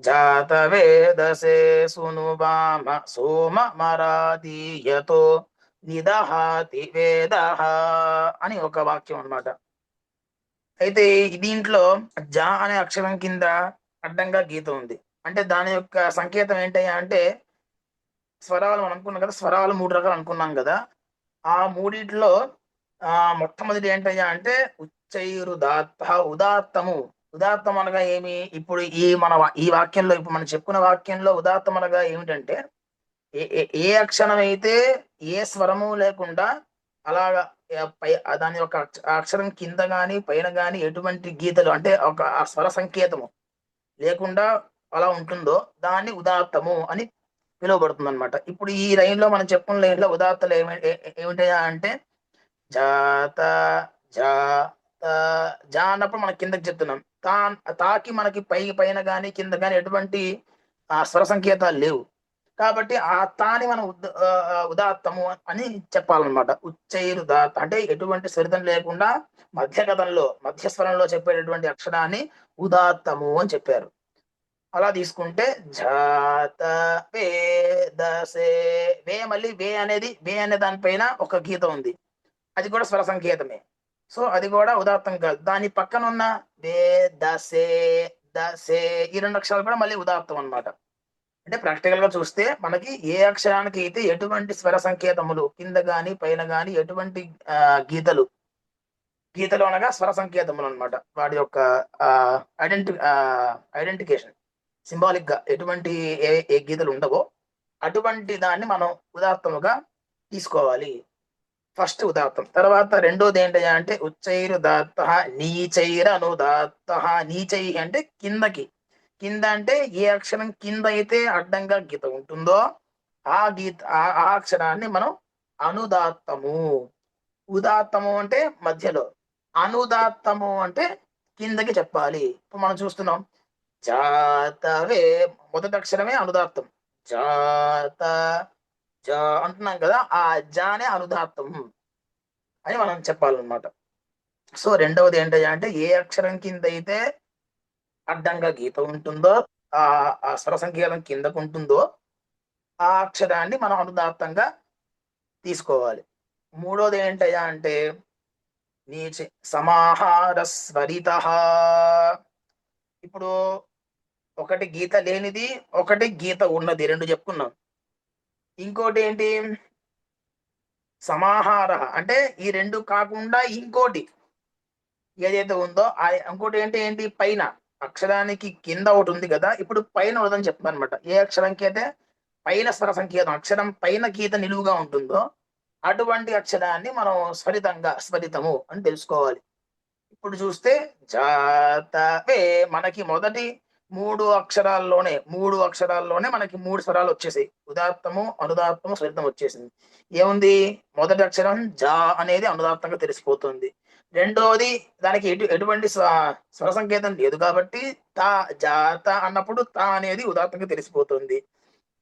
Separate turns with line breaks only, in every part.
జాత వేదసే సునువామ సోమ మరాదీయతో నిదహాతి వేద అని ఒక వాక్యం అన్నమాట. అయితే దీంట్లో జా అనే అక్షరం కింద అడ్డంగా గీత ఉంది. అంటే దాని యొక్క సంకేతం ఏంటయ్యా అంటే స్వరాలు మనం అనుకున్నాం కదా స్వరాలు మూడు రకాలు అనుకున్నాం కదా. ఆ మూడిట్లో ఆ మొట్టమొదటి ఏంటయ్యా అంటే ఉచ్చైరుదాత్త ఉదాత్తము ఉదాత్తం అనగా ఏమి? ఇప్పుడు ఈ మన వా- ఈ వాక్యంలో ఇప్పుడు మనం చెప్పుకున్న వాక్యంలో ఉదాత్తం అనగా ఏమిటంటే ఏ ఏ- అక్షరం అయితే ఏ స్వరము లేకుండా అలాగా పై దాని యొక్క అక్ష- ఆ అక్షరం కింద గాని పైన గాని ఎటువంటి గీతలు అంటే ఒక ఆ స్వర సంకేతము లేకుండా అలా ఉంటుందో దాన్ని ఉదాత్తము అని పిలువబడుతుంది అనమాట ఇప్పుడు ఈ లైన్లో మనం చెప్పుకున్న లైన్లో ఉదాత్తలు ఏమి ఏమిటయా అంటే జాత జా జా అన్నప్పుడు మనం కిందకి చెప్తున్నాం. తా తాకి మనకి పై పైన కానీ కింద కానీ ఎటువంటి ఆ స్వర సంకేతాలు లేవు. కాబట్టి ఆ తాని మనం ఉదాత్తము అని చెప్పాలన్నమాట. ఉచ్చైరుదాత్ అంటే ఎటువంటి స్వరితం లేకుండా మధ్యగతంలో మధ్యస్వరంలో చెప్పేటటువంటి అక్షరాన్ని ఉదాత్తము అని చెప్పారు. అలా తీసుకుంటే జాత వే దసే వే మళ్ళీ వే అనేది వే అనే దానిపైన ఒక గీత ఉంది. అది కూడా స్వర సంకేతమే. సో అది కూడా ఉదాత్తం కాదు. దాని పక్కన ఉన్న దే దసే దసే ఈ రెండు అక్షరాలు కూడా మళ్ళీ ఉదాత్తం అనమాట అంటే ప్రాక్టికల్గా చూస్తే మనకి ఏ అక్షరానికి అయితే ఎటువంటి స్వర సంకేతములు కింద గాని పైన గాని ఎటువంటి గీతలు గీతలు అనగా స్వర సంకేతములు అన్నమాట. వాటి యొక్క ఐడెంటి ఐడెంటికేషన్ సింబాలిక్గా ఎటువంటి ఏ ఏ గీతలు ఉండవో అటువంటి దాన్ని మనం ఉదాత్తముగా తీసుకోవాలి. ఫస్ట్ ఉదాత్తం. తర్వాత రెండోది ఏంటయ్యా అంటే ఉచ్చైరు దాత్త నీచైర అనుదాత్త నీచై అంటే కిందకి. కింద అంటే ఏ అక్షరం కింద అయితే అడ్డంగా గీత ఉంటుందో ఆ గీత ఆ ఆ అక్షరాన్ని మనం అనుదాత్తము. ఉదాత్తము అంటే మధ్యలో. అనుదాత్తము అంటే కిందకి చెప్పాలి. ఇప్పుడు మనం చూస్తున్నాం. జాతవే మొదటి అక్షరమే అనుదాత్తం. జాత అంటున్నాం కదా ఆ జానే అనుదాత్తం అని మనం చెప్పాలన్నమాట. సో రెండవది ఏంటయ్యా అంటే ఏ అక్షరం కింద అయితే అడ్డంగా గీత ఉంటుందో ఆ ఆ స్వర సంకేతం కిందకు ఉంటుందో ఆ అక్షరాన్ని మనం అనుదాత్తంగా తీసుకోవాలి. మూడోది ఏంటయ్యా అంటే నీచి సమాహార స్వరిత ఇప్పుడు ఒకటి గీత లేనిది ఒకటి గీత ఉన్నది రెండు చెప్పుకున్నాం. ఇంకోటి ఏంటి సమాహార. అంటే ఈ రెండు కాకుండా ఇంకోటి ఏదైతే ఉందో ఆ ఇంకోటి ఏంటి? ఏంటి పైన. అక్షరానికి కింద ఒకటి ఉంది కదా ఇప్పుడు పైన ఉన్నదని చెప్తాను అనమాట ఏ అక్షరంకి అయితే పైన స్వర సంకేతం. అక్షరం పైన గీత నిలువుగా ఉంటుందో అటువంటి అక్షరాన్ని మనం స్వరితంగా స్వరితము అని తెలుసుకోవాలి. ఇప్పుడు చూస్తే జాతవే మనకి మొదటి మూడు అక్షరాల్లోనే మూడు అక్షరాల్లోనే మనకి మూడు స్వరాలు వచ్చేసాయి. ఉదాత్తము అనుదాత్తము స్వరితం వచ్చేసింది. ఏముంది? మొదటి అక్షరం జా అనేది అనుదాత్తంగా తెలిసిపోతుంది. రెండోది దానికి ఎటు ఎటువంటి స్వ- స్వర సంకేతం లేదు కాబట్టి తా జాత అన్నప్పుడు తా అనేది ఉదాత్తంగా తెలిసిపోతుంది.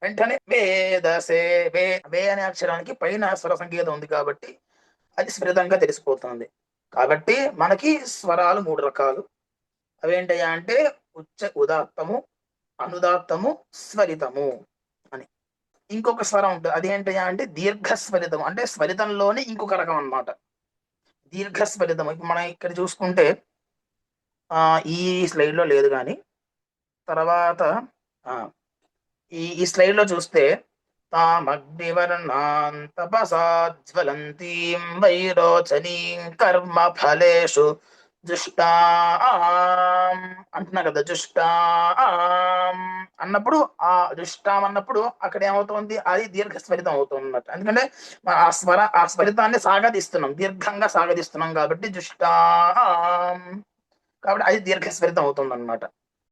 వెంటనే వేదసే వే వే అనే అక్షరానికి పైన స్వర సంకేతం ఉంది కాబట్టి అది స్ఫురితంగా తెలిసిపోతుంది. కాబట్టి మనకి స్వరాలు మూడు రకాలు. అవేంటయ్యా అంటే ఉచ్చ ఉదాత్తము అనుదాత్తము స్వరితము అని ఇంకొక స్వరం ఉంటుంది అదేంటి అంటే దీర్ఘస్వరితము అంటే స్వరితంలోనే ఇంకొక రకం అన్నమాట దీర్ఘస్వరితము ఇప్పుడు మనం ఇక్కడ చూసుకుంటే ఆ ఈ స్లైడ్లో లేదు కానీ తర్వాత ఆ ఈ ఈ స్లైడ్లో చూస్తే తామగ్నివర్ణాం తపసాజ్వలంతీం వైరోచనీం కర్మ ఫలేషు జుష్టాం అంటున్నా కదా జుష్టాం అన్నప్పుడు ఆ జుష్టాం అన్నప్పుడు అక్కడ ఏమవుతుంది? అది దీర్ఘ స్వరితం అవుతుంది అన్నట్టు ఎందుకంటే ఆ స్వర ఆ స్వరితాన్ని సాగదీస్తున్నాం. దీర్ఘంగా సాగదీస్తున్నాం కాబట్టి జుష్టాం. కాబట్టి అది దీర్ఘ స్వరితం అవుతుంది అన్నమాట